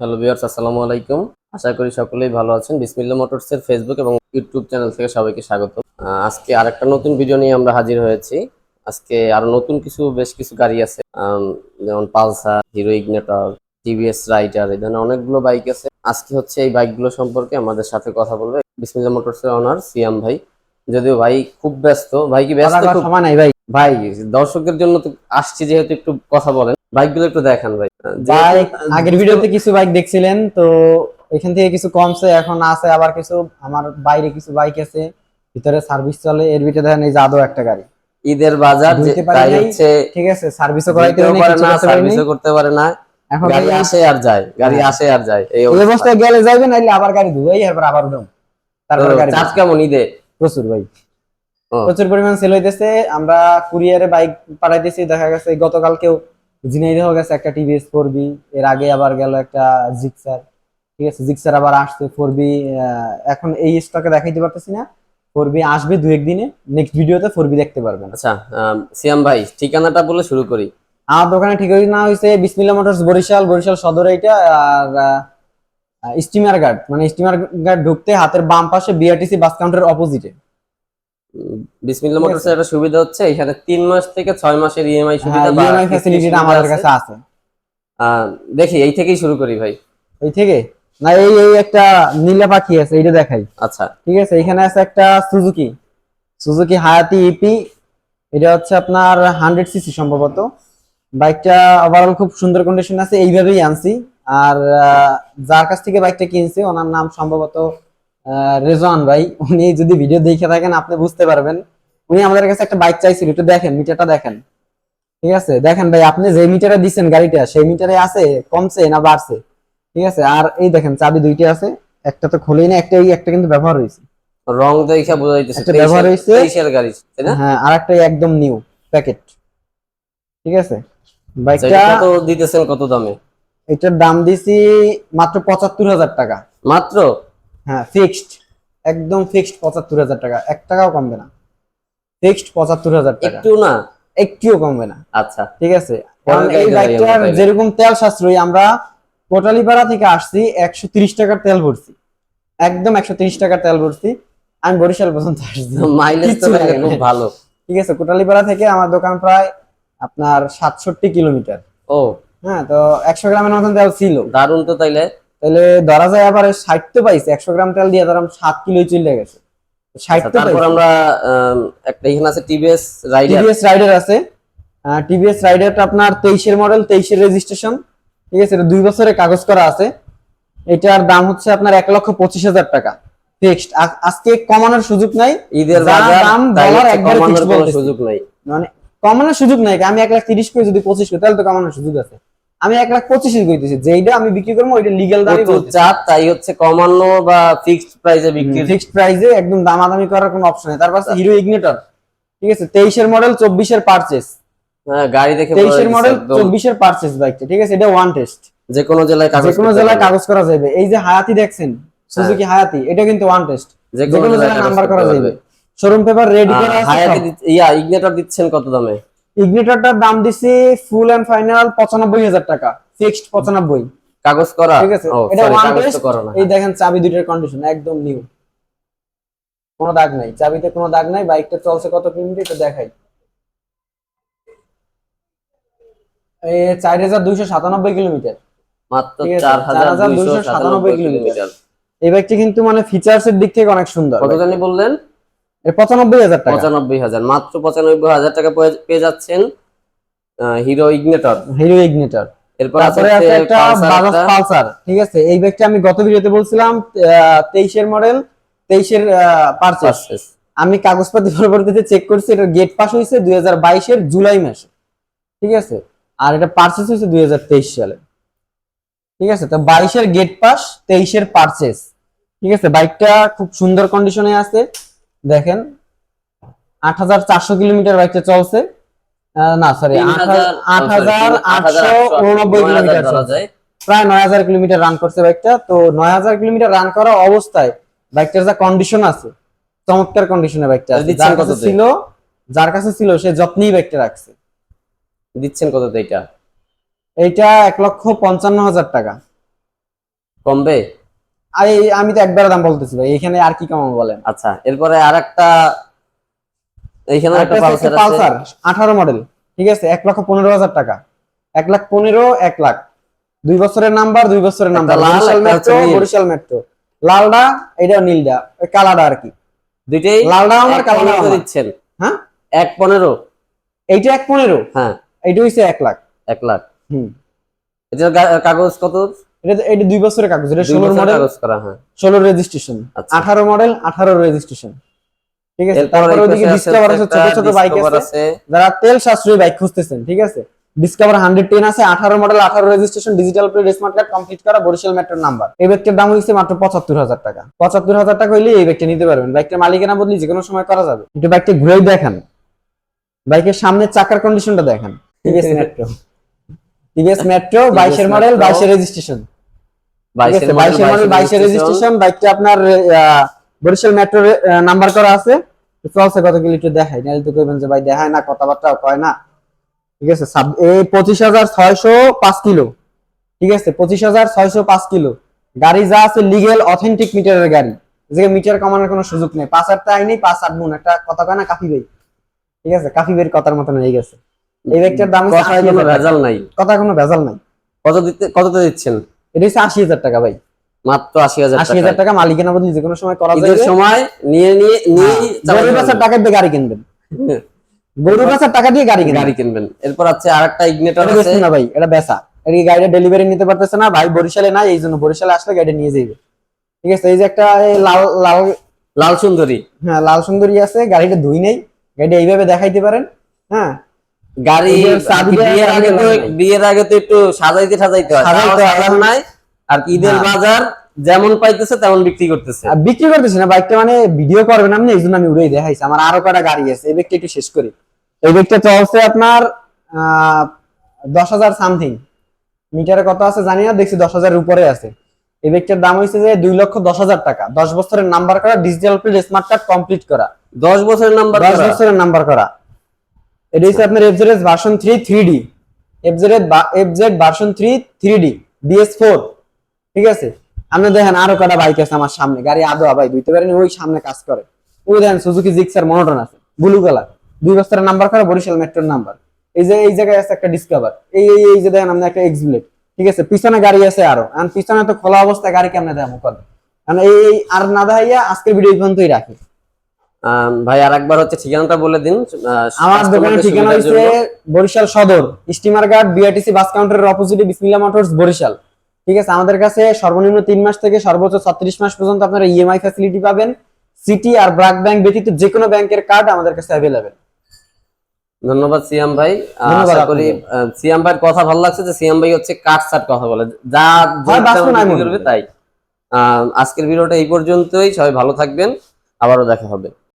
Hello viewers আসসালামু আলাইকুম। আশা করি সকলেই ভালো আছেন। বিসমিল্লা মোটরসের ফেসবুক এবং ইউটিউব চ্যানেল থেকে সবাইকে স্বাগত। আজকে আরেকটা নতুন ভিডিও নিয়ে আমরা হাজির হয়েছি। আজকে আরও নতুন কিছু বেশ কিছু গাড়ি আছে। যেমন Pulsar Hero Ignitor TVS Rider এই ধরনের অনেকগুলো বাইক আছে। আজকে হচ্ছে এই বাইকগুলো সম্পর্কে আমাদের সাথে কথা বলবে বিসমিল্লা মোটরসের অনার সিয়াম ভাই। যদিও ভাই খুব ব্যস্ত ভাই কি ব্যস্ত সময় নাই ভাই। ভাই দর্শকদের জন্য তো আসছি যেহেতু একটু কথা বলেন। বাইকগুলো একটু দেখান ভাই। বাইক আগের ভিডিওতে কিছু বাইক দেখছিলেন তো এখান থেকে কিছু কমছে এখন আছে আবার কিছু। আমার বাইরে কিছু বাইক আছে ভিতরে সার্ভিস চলে। এর ভিতরে দেখেন এই আদৌ একটা গাড়ি। ঈদের বাজার তাই হচ্ছে ঠিক আছে সার্ভিসও করাইতে পারে না সার্ভিসও করতে পারে না। এখন গাড়ি আসে আর যায় গাড়ি হ্যাঁ। আসে আর যায় এই অবস্থায় গেলে যাইবে নাইলে আবার গাড়ি ধুই এরপর আবার উঠাম তারপর গাড়ি চার্জ কেমন ঈদে? প্রচুর ভাই। প্রচুর পরিমাণ সেল হইতেছে। আমরা কুরিয়ারে বাইক পাঠাইতেছি দেখা গেছে গতকালকেও ঝিনাইদহ গেছে একটা টিভিএস ফোর বি এর আগে আবার গেল একটা জিক্সার ঠিক আছে জিক্সার আবার আসছে ফোর বি এখন এই স্টকে দেখাইতে পারতেছি না। ফোর বি আসবে দু একদিনে নেক্সট ভিডিওতে ফোর বি দেখতে পারবেন। আচ্ছা সিয়াম ভাই ঠিকানাটা বলে শুরু করি। আমার দোকানে ঠিক হয়ে না হয়েছে বিসমিল্লা মোটরস বরিশাল বরিশাল সদর এইটা আর স্টিমার গার্ড মানে স্টিমার গার্ড ঢুকতে হাতের বাম পাশে বিআরটিসি বাস কাউন্টারের অপোজিটে উম, বিসমিল্লা মোটরসের একটা সুবিধা হচ্ছে এখানে তিন মাস থেকে ছয় মাসের ইএমআই সুবিধা হ্যাঁ বা ইএমআই ফ্যাসিলিটিটা আমাদের কাছে আছে। দেখি এই থেকেই শুরু করি ভাই। এই থেকে? না এই এই একটা নীলা পাখি আছে এইটা দেখাই। আচ্ছা। ঠিক আছে এখানে আছে একটা সুজুকি সুজুকি হায়াতি ইপি এটা হচ্ছে আপনার হান্ড্রেড সিসি সম্ভবত। বাইকটা ওভারঅল খুব সুন্দর কন্ডিশন আছে এইভাবেই আনছি। আর যার কাছ থেকে বাইকটা কিনছি ওনার নাম সম্ভবত রেজওয়ান ভাই উনি যদি ভিডিও দেখে থাকেন আপনি বুঝতে পারবেন। উনি আমাদের কাছে একটা বাইক চাইছিল একটু দেখেন মিটারটা দেখেন। ঠিক আছে? দেখেন ভাই আপনি যে মিটারে দিচ্ছেন গাড়িটা সেই মিটারে আছে কমছে না বাড়ছে? ঠিক আছে? আর এই দেখেন চাবি দুইটা আছে একটা তো খুলেই না একটা এই একটা কিন্তু ব্যবহার হয়েছে। রং দেখা বোঝা যাইতেছে একটা ব্যবহার হয়েছে। তেইশের গাড়ি তাই না? হ্যাঁ আর একটা একদম নিউ প্যাকেট ঠিক আছে? বাইকটা কত দিতেছেন কত দামে? এটার দাম দিছি মাত্র পঁচাত্তর হাজার টাকা। মাত্র? হ্যাঁ ফিক্সড একদম ফিক্সড পঁচাত্তর হাজার টাকা। এক টাকাও কমবে না। ফিক্সড পঁচাত্তর হাজার টাকা। একটু না? একটুও কমবে না। আচ্ছা। ঠিক আছে? এই বাইকটার যেরকম তেল সাশ্রয়ী আমরা কোটালিপাড়া থেকে আসছি একশো তিরিশ টাকার তেল ভরছি। একদম একশো তিরিশ টাকার তেল ভরছি। আমি বরিশাল পর্যন্ত আসছি। মাইলেজ তো খুব ভালো। ঠিক আছে কোটালিপাড়া থেকে আমার দোকান প্রায় আপনার সাতষট্টি কিলোমিটার। ও। হ্যাঁ তো একশো গ্রামের মতন তেল ছিল। দারুণ তো তাইলে। তাহলে ধরা যায় আবার ষাট তো পাইছে একশো গ্রাম তেল দিয়ে ধরাম সাত কিলো চলে গেছে। ষাট আচ্ছা, তো তারপর আমরা একটা এখানে আছে TVS Rider TVS Rider TVS. TVS রাইডারটা আপনার তেইশের মডেল তেইশের রেজিস্ট্রেশন ঠিক আছে? এটা দুই বছরের কাগজ করা আছে। এটার দাম হচ্ছে আপনার এক লক্ষ পঁচিশ হাজার টাকা। ফিক্সড আজকে কমানোর সুযোগ নাই। ঈদের বাজার দাম একবারে কোনো বলতেছি। সুযোগ নাই। মানে কমানোর সুযোগ নাই। আমি এক লাখ তিরিশ করে যদি পঁচিশ করি তাহলে তো কমানোর সুযোগ আছে। আমি এক লাখ পঁচিশ কইতেছি যেইটা আমি বিক্রি করব ওইটা লিগেল দামই চাপ তাই হচ্ছে কমানো বা ফিক্সড প্রাইসে বিক্রি। ফিক্সড প্রাইসে একদম দামাদামি করার কোনো অপশন নেই। তারপর হিরো ইগনিটর ঠিক আছে তেইশের মডেল চব্বিশের পারচেস হ্যাঁ, গাড়ি দেখে তেইশের মডেল চব্বিশের পারচেস বাইকটা ঠিক আছে? এটা ওয়ান টেস্ট যে কোনো জেলায় কাগজ যে কোনো জেলায় কাগজ করা যাবে। এই যে হায়াতি দেখছেন সুজুকি হায়াতি এটা কিন্তু ওয়ান টেস্ট যে যে কোনো জেলায় নাম্বার করা যাবে। শোরুম পেপার রেডি করা হায়াতে ইয়া ইগনেটর দিচ্ছেন কত দামে? ইগনিটরটার দাম দিছি ফুল এন্ড ফাইনাল পঁচানব্বই হাজার টাকা। ফিক্সড পঁচানব্বই। কাগজ করা? ঠিক আছে? এটা ওয়ান টেস্ট তো করো না। এই দেখেন চাবি দুইটার কন্ডিশন একদম নিউ কোনো দাগ নাই। চাবিতে কোনো দাগ নাই বাইকটা চলছে কত কিলোমিটার এটা দেখাই। এই চার হাজার দুইশো সাতানব্বই কিলোমিটার। মাত্র চার হাজার দুইশো 4,297 সাতানব্বই কিলোমিটার। এই বাইকটা কিন্তু মানে ফিচার্স এর দিক থেকে অনেক সুন্দর। কত জানি বললেন? পঁচানব্বই হাজার টাকা। পঁচানব্বই হাজার মাত্র পঁচানব্বই হাজার টাকা পেয়ে- পেয়ে যাচ্ছেন হিরো ইগনেটর হিরো ইগনিটর তারপরে আছে একটা বাজাজ পালসার ঠিক আছে? এই বাইকটা আমি গত ভিডিওতে বলছিলাম তেইশের মডেল তেইশের পারচেস আমি কাগজপাতি পরবর্তীতে চেক করছি এটা গেট পাস হয়েছে দুই হাজার বাইশের জুলাই মাসে ঠিক আছে? আর এটা পারচেস হয়েছে দুই হাজার তেইশ সালে। ঠিক আছে? তো বাইশের গেট পাস তেইশের পারচেস ঠিক আছে? বাইকটা খুব সুন্দর কন্ডিশনে আছে। দেখেন আট হাজার চারশো কিলোমিটার বাইকটা চলছে। না সরি আট হাজার আটশো উননব্বই কিলোমিটার চলছে। প্রায় নয় হাজার কিলোমিটার রান করছে বাইকটা। তো নয় হাজার কিলোমিটার রান করা অবস্থায় বাইকটার যা কন্ডিশন আছে চমৎকার কন্ডিশনে বাইকটা যার কাছে ছিল যার কাছে ছিল সে যত্নেই বাইকটা রাখছে। দিচ্ছেন কত এটা? এইটা এক লক্ষ পঞ্চান্ন হাজার টাকা। কমবে? আর আমি তো একবার দাম বলতেছি ভাই এখানে আর কি কমাবো বলেন? আচ্ছা এরপরে আরেকটা এইখানে একটা পালসার পালসার আঠারো মডেল ঠিক আছে? এক লক্ষ পনেরো হাজার টাকা। এক লাখ পনেরো এক লাখ। দুই বছরের নাম্বার দুই বছরের নাম্বার। লাল, বরিশাল মেট্রো বরিশাল মেট্রো লালডা এটা নীলডা কালাডা আর কি। দুইটাই লালডা আমার কালাডা আমার। দিচ্ছেন। হ্যাঁ? এক পনেরো। এইটা এক পনেরো? হ্যাঁ। এইটা হইছে এক লাখ। এক লাখ। হুম। এটার গা- কাগজ কত? এটা এটা দুই বছরের কাগজ এটা ষোলোর মডেল করা হ্যাঁ। ষোলোর রেজিস্ট্রেশন। আঠারো মডেল আঠারো রেজিস্ট্রেশন ঠিক আছে? তারপরে আছে ডিসকভার আছে ছোট ছোট বাইক আছে। যারা তেল সাশ্রয়ী বাইক খুঁজতেছেন ঠিক আছে? ডিসকভার হান্ড্রেড টেন আছে আঠারো মডেল আঠারো registration digital plate smart card complete করা বরিশাল মেট্রোর নাম্বার এই বাইকটার দাম হচ্ছে মাত্র পঁচাত্তর হাজার টাকা। পঁচাত্তর হাজার টাকা হইলে এই বাইকটা নিতে পারবেন। বাইকটার মালিকানা বদলি যে কোনো সময় করা যাবে। একটু বাইকটা ঘুরেই দেখান। বাইকের সামনের চাকার কন্ডিশনটা দেখেন। টিভিএস মেট্রো টিভিএস মেট্রো বাইশের মডেল বাইশের রেজিস্ট্রেশন বাইশের বাইশের মডেল বাইশের রেজিস্ট্রেশন বাইকটা আপনার বরিশাল মেট্রো নাম্বার করা আছে। চলছে কত কিলো দেখাই। নাহলে তো কইবেন যে ভাই দেখায় না কথাবার্তা কয় না। ঠিক আছে এই পঁচিশ হাজার ছয়শো পাঁচ কিলো। ঠিক আছে পঁচিশ হাজার ছয়শো পাঁচ কিলো। গাড়ি যা আছে লিগেল অথেন্টিক মিটারের গাড়ি। মিটার কমানোর কোনো সুযোগ নেই। পাঁচ আটটা আইনি পাঁচ আট গুণ। একটা কথা কয় না কাফি ভাই? ঠিক আছে কাফি ভাইয়ের কথার মতন হয়ে গেছে এই বাইকটার দাম হচ্ছে কথায় 80,000 কোনো ভেজাল নাই। কথা কোনো ভেজাল নাই। কত দিতে কততে দিচ্ছেন? এটা হচ্ছে আশি হাজার টাকা ভাই। মাত্র আশি হাজার আশি হাজার টাকা মালিকানা বদলি যে কোনো সময় করা যাবে। সময় নিয়ে নিয়ে নিয়ে গরু বেচার টাকা দিয়ে গাড়ি কিনবেন। গরু টাকা দিয়ে গাড়ি গাড়ি কিনবেন। এরপর আছে আরেকটা ইগনেটর আছে। না ভাই এটা এটা গাড়িটা ডেলিভারি নিতে পারতেছে না ভাই বরিশালে নাই এই জন্য বরিশালে আসলে গাড়িটা নিয়ে যাইবে। ঠিক আছে এই যে একটা লাল লাল লাল সুন্দরী হ্যাঁ লাল সুন্দরী আছে গাড়িটা ধুই নেই। গাড়িটা এইভাবে দেখাইতে পারেন হ্যাঁ। গাড়ি বিয়ের আগে তো একটু সাজাইতে সাজাইতে হয়। নাই। আর ঈদের। বাজার যেমন পাইতেছে তেমন বিক্রি করতেছে। বিক্রি করতেছি না বাইকটা মানে ভিডিও করবেন আপনি এই জন্য আমি উড়েই দেখাইছি। আমার আরও কটা গাড়ি আছে এই বাইকটা একটু শেষ করি। এই বাইকটা চলছে আপনার দশ হাজার সামথিং। মিটারে কত আছে জানি না দেখছি দশ হাজারের উপরে আছে। এই বাইকটার দাম হয়েছে যে দুই লক্ষ দশ হাজার টাকা। দশ বছরের নাম্বার করা digital plate smart card complete করা। দশ বছরের নাম্বার দশ বছরের নাম্বার করা। এটা হচ্ছে আপনার FZ version three three D FZ FZ version three three D BS four ঠিক আছে? আপনি দেখেন আরও কটা বাইক আছে আমার সামনে। গাড়ি আদো ভাই বুঝতে পারেন, ওই সামনে কাজ করে। ওই দেখেন সুজুকি জিক্সার মনোটন আছে ব্লু কালার দুই বছরের নাম্বার করা, বরিশাল মেট্রোর নাম্বার এই যে, এই জায়গায় আছে একটা ডিসকভার এই এই এই যে দেখেন আপনি একটা এক্সব্লেড ঠিক আছে? পিছনে গাড়ি আছে আরও। আর পিছনে তো খোলা অবস্থায় গাড়ি কেমনে দেয় মুখ কারণ এই আর না দেখাইয়া আজকের ভিডিও পর্যন্তই রাখি। ভাই আরেকবার হচ্ছে ঠিকানাটা বলে দিন। আমার দোকানের ঠিকানা হচ্ছে বরিশাল সদর স্টিমার ঘাট বিআরটিসি বাস কাউন্টারের অপোজিটে বিসমিল্লা মোটরস বরিশাল। ঠিক আছে আমাদের কাছে সর্বনিম্ন তিন মাস থেকে সর্বোচ্চ ছত্রিশ মাস পর্যন্ত আপনারা ইএমআই ফ্যাসিলিটি পাবেন। সিটি আর ব্রাক ব্যাংক ব্যতীত যে কোনো ব্যাংকের কার্ড আমাদের কাছে অ্যাভেলেবেল ধন্যবাদ সিয়াম ভাই। আশা করি সিয়াম ভাইয়ের কথা ভালো লাগছে যে সিয়াম ভাই হচ্ছে কাট সাট কথা বলে। যা তাই। আজকের ভিডিওটা এই পর্যন্তই। সবাই ভালো থাকবেন। আবারও দেখা হবে।